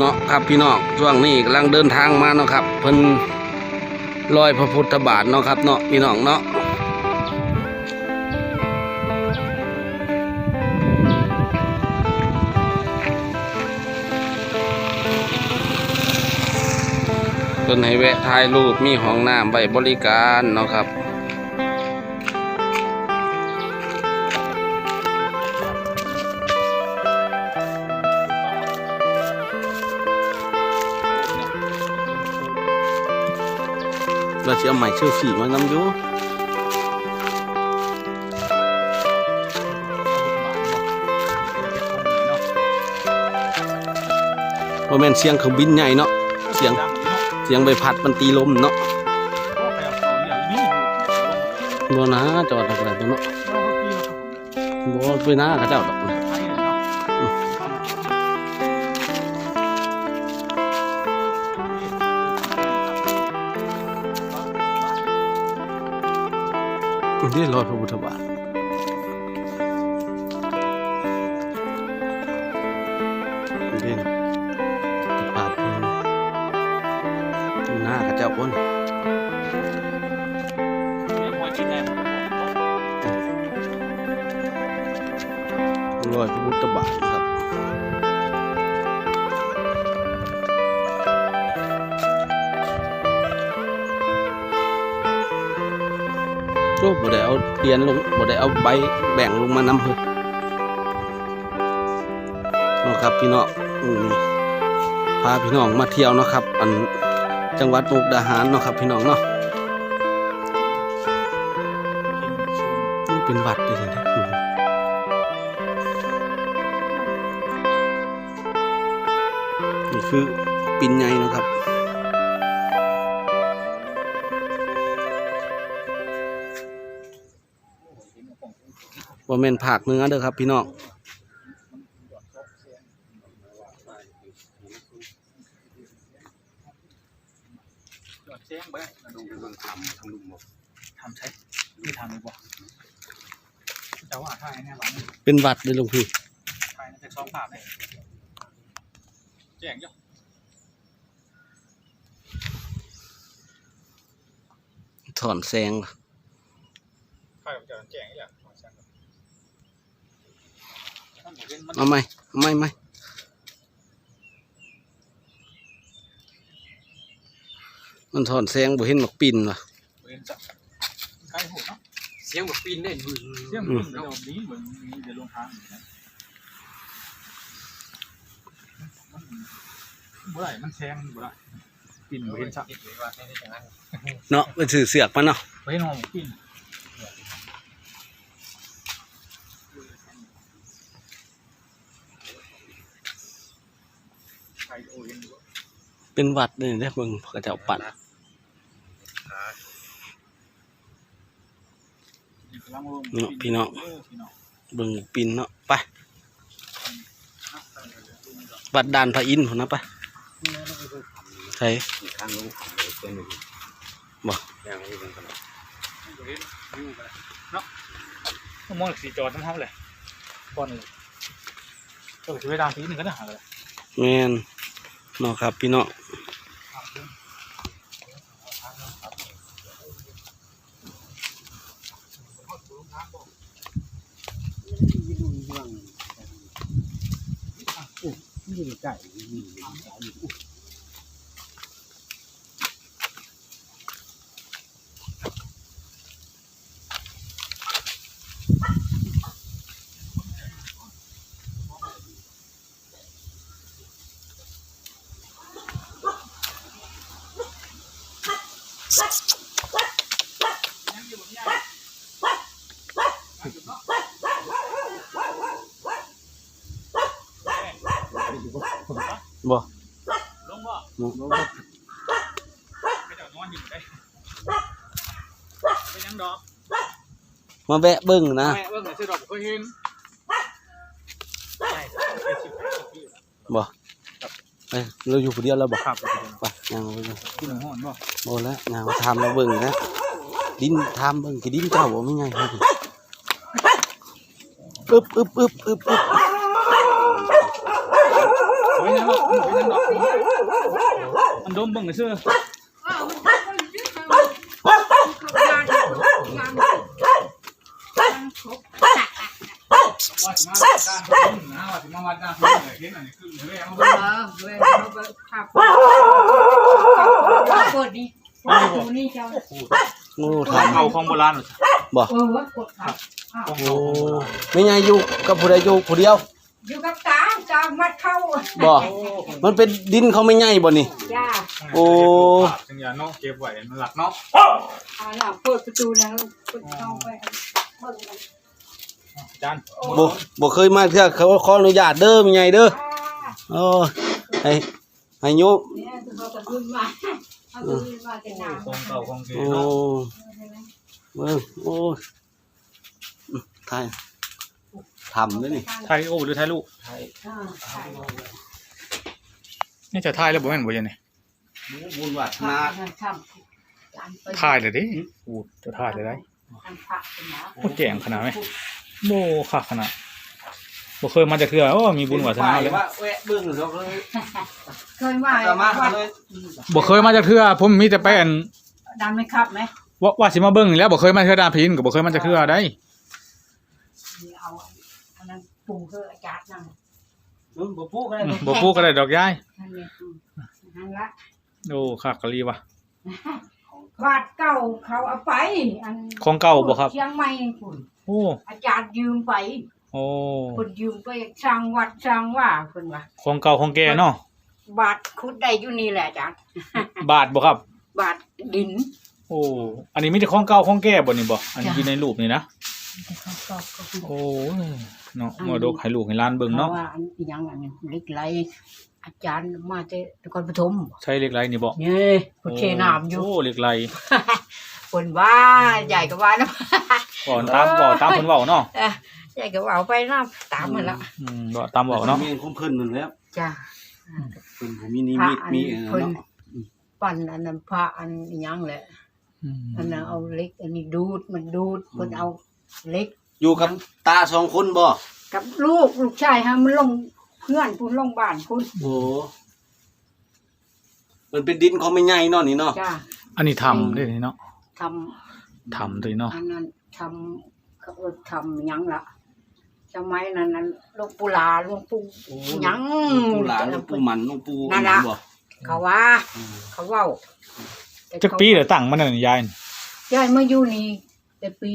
เนาะครับพี่น้องช่วงนี้กำลังเดินทางมาเนาะครับ เพิ่นลอยพระพุทธบาทเนาะครับเนาะพี่น้องเนาะเพิ่นให้แวะถ่ายรูปมีห้องน้ำไว้บริการเนาะครับ เราจะเอาใหม่เชื่อฝีมานำอยู่ว่าแม่นเสียงเครื่องบินใหญ่เนาะเสียงเสียงใบพัดมันตีลมเนาะบ่นะจอดอะไรตัวเนาะบ่ไปหน้าเขาเจ้าดอก นะนี่ โอ้บ่ได้เอาเตียนลงบ่ได้เอาใบแบ่งลงมานำเพิ่นนาะครับพี่น้องนี่พาพี่น้องมาเที่ยวเนาะครับ อันจังหวัดมุกดาหารเนาะครับ พี่น้องเนาะเป็นวัดเลยนะอืมนี่คือปินใหญ่เนะครับ ว่แม่นภาคเหนือเด้อครับ พี่น้องแจ้งไปดูเรื่องทำทำลุงบอกทำใช่ที่ทำเลยบอกแต่ว่าถ้าไอ้เนี่ยหลังเป็นวัดเลยหลวงพี่ไทยน่จะซ้อมภาพเลยแจ้งเยอะถอนแสงใครจะแจ้งอย่างมัน เอาไหมเอาไหมไหมมันถอนแสงบ่เห็นหมกปินว่ะเรียนจะใกล้หัวเนาะเสียงแบบปีนได้บึ้งเสียงมันเดี๋ยวนี้เหมือนมีเดี๋ยวลงทางอยู่นะเมื่อไหร่มันแซงเมื่อไหร่ปินเห็นสักคิดเลยว่าไม่ได้อย่างนั้นเนาะไปถือเสือกมาเนาะเห็นหอมปินใครโอเห็น เป็นวัดเลยเด้อเบิ่งเขาเจ้าปั่นพี่น้องเบิ่งหมกปินเนาะไปวัดด่านพระอินทร์พุ่นนะไปใช่ข้างนู้นเป็นหนึ่งบ่ยังไม่เป็นขนาดเนาะมองสีจอทั้งเท่าเลยป้อนเลยก็ถือเวลาทีหนึ่งก็ได้หาเลยแม่นเนาะครับพี่น้อง นี่ไก่นี่บ่ ลงบ่ลงไม่จะนอนอยู่ได้ไปยังดอกมาแวะเบิ่งนะแม่เบิ่งหน่อยสิดอกเคยเห็นใช่บ่เอ้ยเราอยู่คนเดียวแล้วบ่ครับไปย่างเอาไปเบิ่งคุณหงอนบ่บ่แล้วย่างมาทำเราเบิ่งนะดินทำเบิ่งกี่ดินเจ้าบ่ไม่ไงครับอึบอึบอึบอึบอึบ ไว้นะว่าไว้นะ มันดมเบิ่งซื่อว่าสิมาวัดด้านพุ่นนะว่าสิมาวัดด้านพุ่นเลยเห็นอันนี้คือเลยเอาเอเบิ่งอเว้ยเขาไปขับกดดิกดนี่เจ้าโอ้ทางทำเอาของโบราณเหรอบ่เออกดขับของโอ้เก่าไม่ไงอยู่กับผู้ใดอยู่ผู้เดียว อยู่กับตาตามัดเข้าบ่ มันเป็นดินเขาไม่ไงบ่นี่ จ้าโอ้ จังยาเนาะเก็บไว้มันหลักเนาะเอาล่ะเปิดประตูนะเปิดเข้าไปเบิ่งกันอาจารย์บ่บ่เคยมาเทื่อเขาขออนุญาตเด้อไม่ไงเด้ออ่าโอ้ให้ให้โยมเนี่ยเขาจะขึ้นมาเขาจะขึ้นมาจะหนาวของเก่าของเก่โอ้เนาะเบิ่งโอ้อืมทาย ทำด้วยนี่ไทยโอ้หรือไทยลูกอ่าใช่นี่จะไทยแล้วบ่แม่นบ่ยังนี่บุญวัฒนาทำการเปิดไทยเลยดิอูดจะไทยเลยได้ทำผักเป็นหมาโอ้แจ่งขนาดไหมโมค่ะขนาดบ่เคยมาจากเทื่อโอ้มีบุญวาสนาเลยว่าแวะเบิ่งเขาเลยเคยว่าก็มาวัดเลยบ่เคยมาจากเทื่อผมมีแต่ไปอันดันไหมครับไหมว่าว่าสิมาเบิ่งนี่แหล้วบ่เคยมาเทื่อดาพินก็บ่เคยมาจากเทื่อได้เอาอันนั้น ปูเพื่ออาจารย์นั่งมึงบ่พูดก็ได้อืมบ่ปลูกก็ได้ดอกยายนั่นเลยอืมนั่นละโอ้คักกะลีว่ะบาทเก่าเขาเอาไป อันของเก่าบ่ครับ เชียงใหม่คุณโอ้อาจารย์ยืมไปโอ้คนยืมไปสร้างวัดสร้างว่าคนว่า ของเก่าของแก่เนาะบาทคุดได้อยู่นี่แหละอาจารย์ บาทบ่ครับ บาทดิน โอ้อันนี้มีแต่ของเก่าของแก่บ่นี่บ่อันนี้จ้ะอยู่ในรูปนี่นะ เขาก็ก็คือโอ้ยเนาะมรดกให้ลูกให้หลานเบิ่งเนาะพระว่าอันอีหยังอันนี้เล็กไรอาจารย์มาแต่นครปฐมใช่เหล็กไหลนี่บ่นี่พุทเชนามอยู่โอ้เหล็กไหลคนว่าใหญ่ก็ว่านะบ่ตามบ่ตามเพิ่นเว้าเนาะเอ้อใหญ่ก็ว่าไปน้ำตามมันละอืมบ่ตามเว้าเนาะมีของเพิ่นนั่นแหล้วจ้าเพิ่นบ่มีนิมิตมีเออเพิ่นเนาะปั่นอันนั้นพระอันอิหยังแหละอืมอันนั้นเอาเล็กอันนี้ดูดมันดูดคนเอา เล็ก อยู่กับตาสองคนบ่กับลูกลูกชายฮะมันลงเพื่อนคุณลงบ้านคุณโอ้มันเป็นดินเขาไม่ไงเนาะนี่เนาะจ้าอันนี้ทำได้นี่เนาะททำตัวนี้เนาะำอันนั้นทำเขาเอิ้นทำหยังละสมัยนั้นนั้นหลวงปู่หลาหลวงปู่หยัง ปู่หลานหลวงปู่หมันหลวงปู่นั่นล่ะ บ่เขาว่า อืมเขาเว้าแต่จักปีเดี๋ยวตั้งมันนั่นยายยายมาอยู่นี่ แต่ปี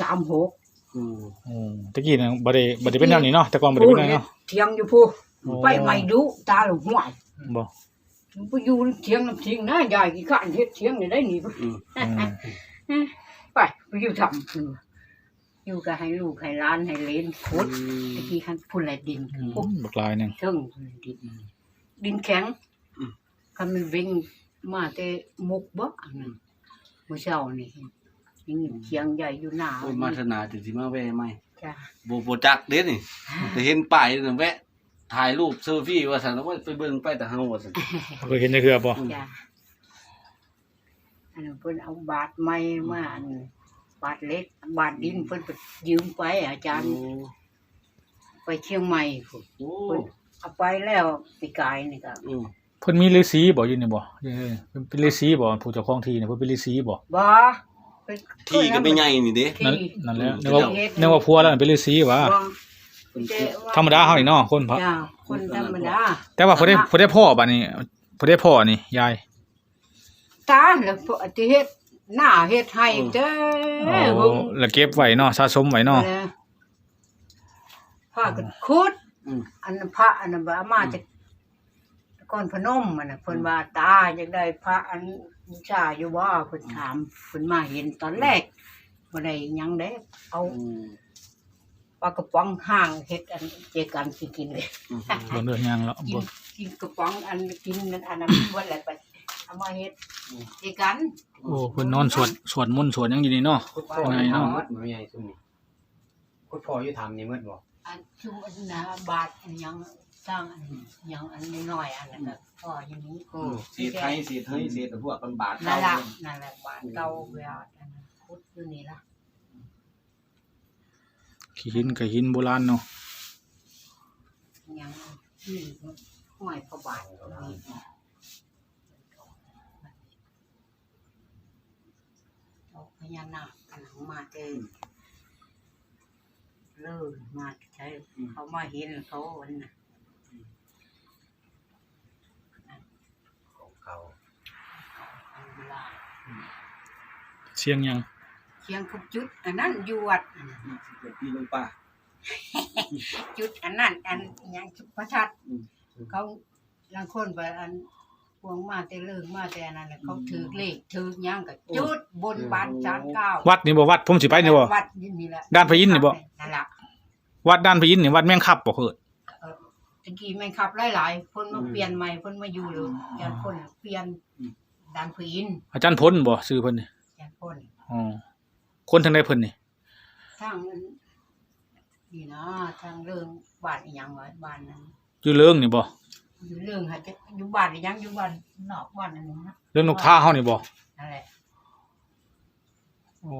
สามหกอืมโอ้ตะกี้น่ะบ่ได้บ่ได้เป็นแนวนี้เนาะแต่ก่อนบ่ได้เป็นแนวนี้เนาะ เถียงอยู่ผู้โอ้ ไปไม่ดูตาหลงห่วยบ่ไปอยู่เถียงน้ำเถียงนะยายกี่ข้านเฮ็ดเถียงนี่ได้นี่อืมอืมไปไปอยู่ทำคืออยู่ก็ให้ลูกให้หล้านให้เหลนขุดตะกี้คันพุ่นแหละดินอืมปุ๊บบักลายหนึงเทิงดิน ดินแข็งคันมันวิ่งมาแต่มุกบ่อันนั้นเมื่อเช้านี่ ยังเถียงใหญ่อยู่หน้าโอ้ยมาธนาถึงสิมาแวะใหม่จ้ะบ่บ่จักเด้นี่แต่เห็นป้ายนั่นแวะถ่ายรูปเซลฟี่ว่าซั่นแล้วว่าไปเบิ่งไปแต่เฮาว่าซั่นเคยเห็นจักเทื่อบ่จ้ะอันนั้นเพิ่นเอาบาทใหม่มาอันบาทเล็กบาทดินเพิ่นไปยืมไปอาจารย์โอ้ไปเชียงใหม่พุ่นโอ้เพิ่นเอาไปแล้วปีกายนี่ก็อืมเพิ่นมีฤาษีบ่อยู่นี่บ่อยู่นี่เพิ่นเป็นฤาษีบ่ผู้เจ้าของที่เนี่ยเพิ่นเป็นฤาษีบ่บ่เพิ่น ที่ก็ไม่ใหญ่นี่เด้ นั่นที่นั่นแหละอืมนึกว่านึกว่าพัวแล้วเป็นฤาษีวะบ่ธรรมดาเฮานี่เนาะคนพระจ้าคนธรรมดาแต่ว่าพอได้พอได้พ่อบัดนี้พอได้พ่อนี่ยายตาแล้วพวกที่เฮ็ดหน้าเฮ็ดให้เด้โอ้อเบิ่งแล้วเก็บไว้เนาะสะสมไว้เนาะแล้วพากันขุดอืม อันนั้นพระอันนั้นบ่เอามาจากนครพนมมันน่ะเพิ่นว่าตาอยากได้พระอัน บูชาอยู่บ่เพิ่นถามเพิ่นมาเห็นตอนแรกบ่ได้หยังเด้เอาอืมปลากระป๋องห้างเฮ็ดอันเจกันสิกินเลย อืมบ่เลือกยังแล้วกิบ่นกินกระป๋องอันกินนั่นอันนั้นบ่แล้วไปเอามาเฮ็ดเจกันโอ้เพิ่นนอนสวดสวดมนต์สวดหยังอยู่นี่เนาะ คุดพ่อไงอยู่เนาะ ทำมัดมันไม่ใหญ่ซุ่มนี่คุดพ่ออยู่ทำนี่มืดบ่อันชุมอันนะบาทอันหยัง สร้างอันหยังอันน้อยๆอันนั้นก็พออย่างนี้อืมเศษไทยเศษเฮ้ยเศษพวกมันบาทนั่นล่ะเก่านั่นแหละบาทเก่าเวลาอันนั้นพุทธอยู่นี่ล่ะขี้หินกับหินโบราณเนาะหยังนี่ห้วยพระบาทนี่เอาพญานาคอันหลังมาเจอเลิศมาใช้เขามาเห็นเขาวันน่ะ ของเก่า เอาเวลา เชียงยังเชียงคุบจุด อันนั้นอยู่วัดอันนั้นเดี๋ยวพี่ลงป่าจุดอันนั้นอันหยังสุพระทัดอืมเขาลังคนไปอันพวงมาแต่เลิกมาแต่อันนั้นน่ะเขาถือเลขถือหยังกับจุดบนบานจานเก้าวัดนี่บ่วัดผมสิไปนี่บ่วัดนี่แหละด้านพระอินทร์นี่บ่นั่นแหละวัดด้านพระอินทร์นี่วัดแม่งคับบ่เกิดเออตะกี้แม่งขับหลายๆคนมาอืมเปลี่ยนใหม่คนมาอยู่เลยยานคนเปลี่ยนอืมดันผืนอาจารย์พ้นบ่ชื่อเพิ่นนี่ ยานคนอ๋อคนทางใดเพิ่นนี่ทางนั้นนี่นะทางเรื่องบ้านอีหยังไว้บ้านนั้นอยู่เรื่องนี่บ่อยู่เรื่องหาจะอยู่บ้านอีหยังอยู่บ้านนอกบ้านนั่นนะเรื่องนกท่าเฮานี่บ่นั่นแหละอ๋อ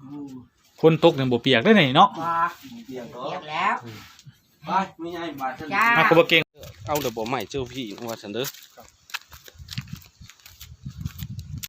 อืมฝนตกนี่บ่เปียกได้นี่เนาะว่าเดี๋ยวเรียกแล้วบ้านไม่ใช่บ้านฉันจ้ามาก็บ่เก่งเอาเดี๋ยวบ่ใหม่เจ้าพี่ว่าฉันเด้อ